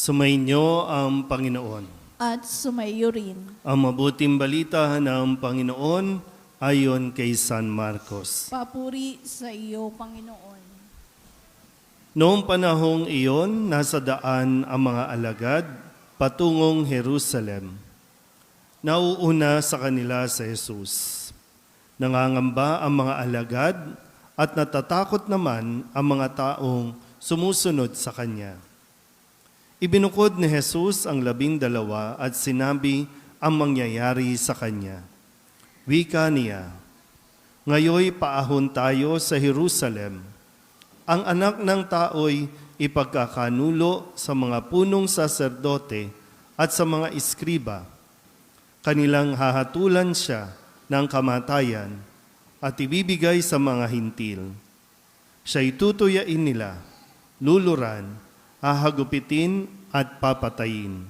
Sumainyo ang Panginoon. at sumayo rin. Ang mabuting balita ng Panginoon ayon kay San Marcos. Papuri sa iyo, Panginoon. Noong panahong iyon, nasa daan ang mga alagad patungong Jerusalem. Nauuna sa kanila sa Jesus. Nangangamba ang mga alagad at natatakot naman ang mga taong sumusunod sa Kanya. Ibinukod ni Jesus ang labing dalawa at sinabi ang mangyayari sa Kanya. Wika niya, Ngayoy paahon tayo sa Jerusalem. Ang anak ng tao'y ipagkakanulo sa mga punong saserdote at sa mga iskriba. Kanilang hahatulan siya ng kamatayan at ibibigay sa mga hintil. Siya'y tutuyain nila, luluran, hahagupitin at papatayin.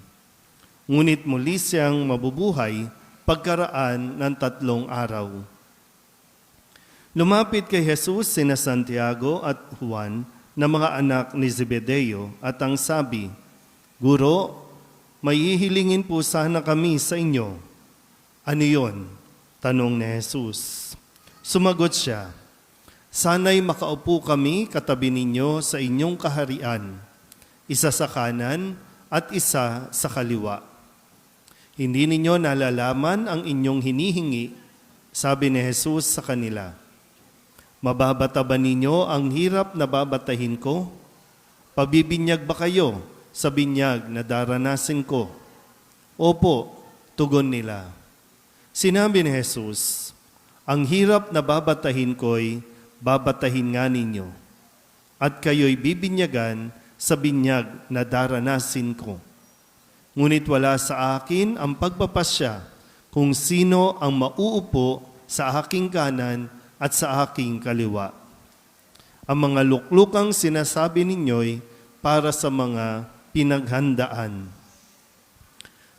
Ngunit muli siyang mabubuhay pagkaraan ng tatlong araw. Lumapit kay Jesus sina Santiago at Juan na mga anak ni Zebedeo at ang sabi, Guro, may hihilingin po sana kami sa inyo. Ano yon? Tanong ni Jesus. Sumagot siya, Sana'y makaupo kami katabi ninyo sa inyong kaharian, isa sa kanan at isa sa kaliwa. Hindi ninyo nalalaman ang inyong hinihingi, sabi ni Jesus sa kanila. Mababata ba ninyo ang hirap na babatahin ko? Pabibinyag ba kayo sa binyag na daranasin ko? Opo, tugon nila. Sinabi ni Jesus, ang hirap na babatahin ko'y babatahin nga ninyo, at kayo'y bibinyagan sa binyag na daranasin ko. Ngunit wala sa akin ang pagpapasya kung sino ang mauupo sa aking kanan at sa aking kaliwa. Ang mga luklukang sinasabi ninyo'y para sa mga pinaghandaan.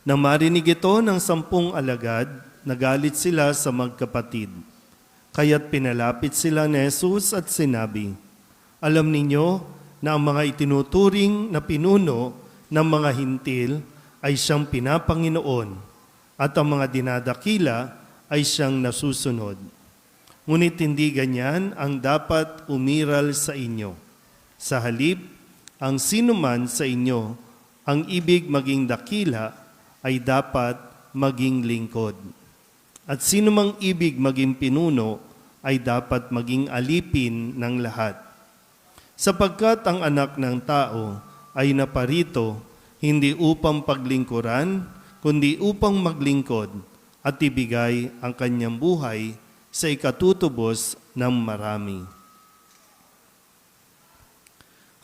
Nang marinig ito ng sampung alagad, nagalit sila sa magkapatid. Kaya't pinalapit sila ni Jesus at sinabi, Alam ninyo na ang mga itinuturing na pinuno ng mga hintil ay siyang pinapanginoon at ang mga dinadakila ay siyang nasusunod. Ngunit hindi ganyan ang dapat umiral sa inyo. Sa halip, ang sinuman sa inyo ang ibig maging dakila ay dapat maging lingkod. At sinumang ibig maging pinuno ay dapat maging alipin ng lahat. Sapagkat ang anak ng tao ay naparito hindi upang paglingkuran, kundi upang maglingkod at ibigay ang kanyang buhay sa ikatutubos ng marami.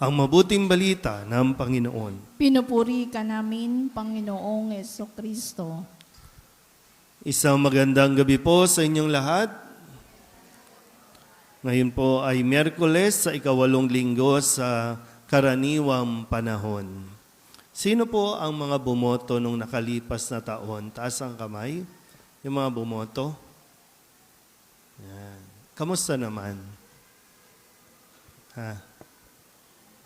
Ang mabuting balita ng Panginoon. Pinupuri ka namin, Panginoong Yeso Kristo. Isang magandang gabi po sa inyong lahat. Ngayon po ay Miyerkules sa ikawalong linggo sa karaniwang panahon. Sino po ang mga bumoto nung nakalipas na taon? Taas ang kamay. Yung mga bumoto. Yan. Kamusta naman? Ha?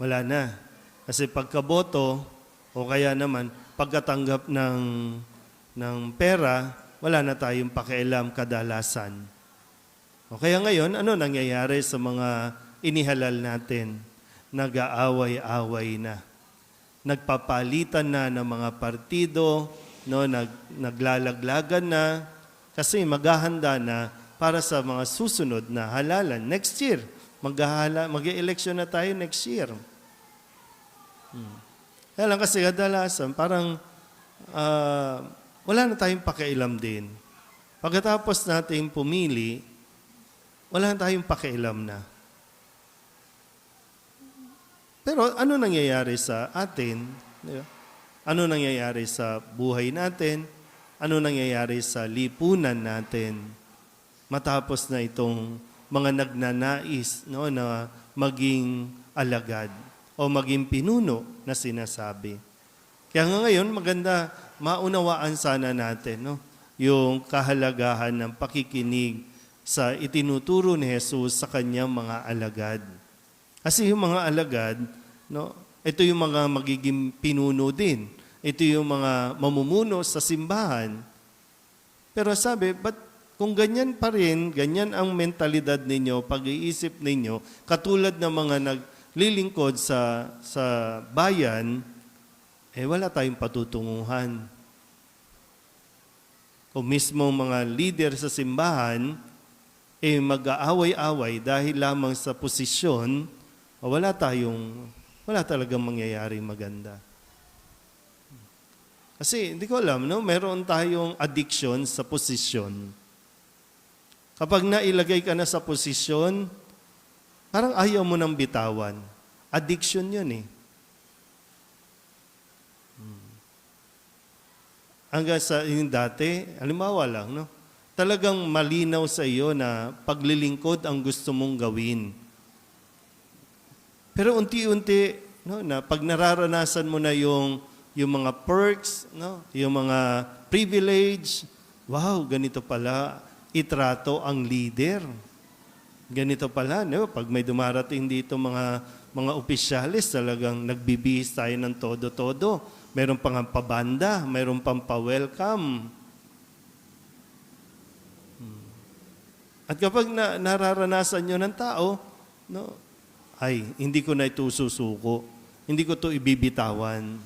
Wala na. Kasi pagkaboto, o kaya naman, pagkatanggap ng, ng pera, wala na tayong pakialam kadalasan. O kaya ngayon, ano nangyayari sa mga inihalal natin? Nag-aaway-away na. Nagpapalitan na ng mga partido, no, nag, naglalaglagan na, kasi maghahanda na para sa mga susunod na halalan. Next year, mag-election na tayo next year. Hmm. Kaya lang kasi kadalasan, parang ah, wala na tayong pakialam din. Pagkatapos natin pumili, wala tayong pakialam na. Pero ano nangyayari sa atin? Ano nangyayari sa buhay natin? Ano nangyayari sa lipunan natin? Matapos na itong mga nagnanais no, na maging alagad o maging pinuno na sinasabi. Kaya nga ngayon, maganda maunawaan sana natin no, yung kahalagahan ng pakikinig sa itinuturo ni Jesus sa kanyang mga alagad. Kasi yung mga alagad, no, Ito yung mga magiging pinuno din. Ito yung mga mamumuno sa simbahan. Pero sabi, ba't kung ganyan pa rin, ganyan ang mentalidad ninyo, pag-iisip ninyo, katulad ng mga naglilingkod sa, sa bayan, eh wala tayong patutunguhan. Kung mismo mga leader sa simbahan, eh mag-aaway-away dahil lamang sa posisyon, wala tayong, wala talagang mangyayari maganda. Kasi hindi ko alam, no? meron tayong addiction sa posisyon. Kapag nailagay ka na sa posisyon, parang ayaw mo nang bitawan. Addiction yun eh. Hmm. Hanggang sa yung dati, halimbawa lang, no? Talagang malinaw sa iyo na paglilingkod ang gusto mong gawin. Pero unti-unti, no, na pag nararanasan mo na yung yung mga perks, no, yung mga privilege, wow, ganito pala itrato ang leader. Ganito pala, no, pag may dumarating dito mga mga opisyalis, talagang nagbibihis tayo ng todo-todo. Meron pang pabanda, meron pang pa-welcome. At kapag na, nararanasan nyo ng tao, no, ay, hindi ko na ito susuko. Hindi ko ito ibibitawan.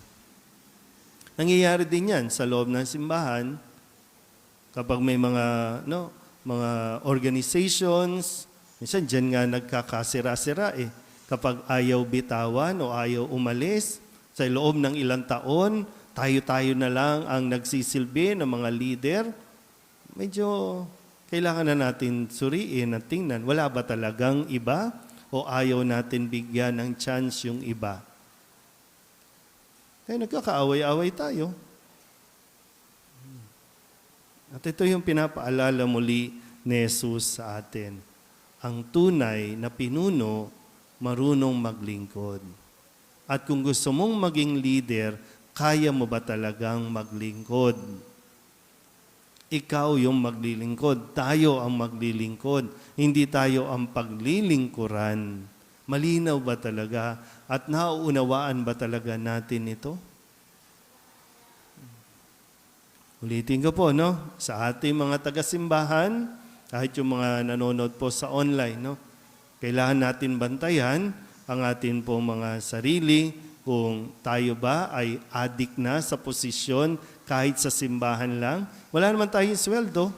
Nangyayari din yan sa loob ng simbahan kapag may mga no, mga organizations, minsan diyan nga nagkakasira-sira eh. Kapag ayaw bitawan o ayaw umalis sa loob ng ilang taon, tayo-tayo na lang ang nagsisilbi ng mga leader, medyo kailangan na natin suriin at tingnan, wala ba talagang iba o ayaw natin bigyan ng chance yung iba? Kaya nagkakaaway-away tayo. At ito yung pinapaalala muli ni Jesus sa atin. Ang tunay na pinuno, marunong maglingkod. At kung gusto mong maging leader, kaya mo ba talagang maglingkod? Ikaw yung maglilingkod, tayo ang maglilingkod, hindi tayo ang paglilingkuran. Malinaw ba talaga at nauunawaan ba talaga natin ito? Ulitin ko po, no? Sa ating mga taga-simbahan, kahit yung mga nanonood po sa online, no? Kailangan natin bantayan ang atin po mga sarili kung tayo ba ay adik na sa posisyon kahit sa simbahan lang. Wala naman tayong sweldo.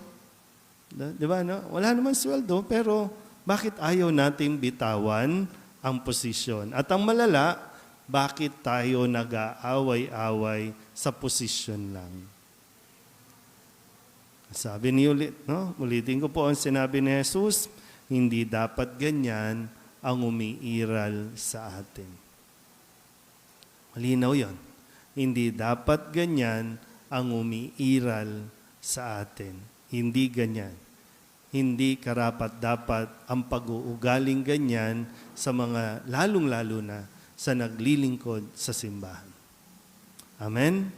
Di ba? No? Wala naman sweldo, pero bakit ayaw nating bitawan ang posisyon? At ang malala, bakit tayo nag-aaway-away sa posisyon lang? Sabi ni ulit, no? Ulitin ko po ang sinabi ni Jesus, hindi dapat ganyan ang umiiral sa atin. Malinaw yon. Hindi dapat ganyan ang umiiral sa atin. Hindi ganyan. Hindi karapat dapat ang pag-uugaling ganyan sa mga lalong-lalo na sa naglilingkod sa simbahan. Amen?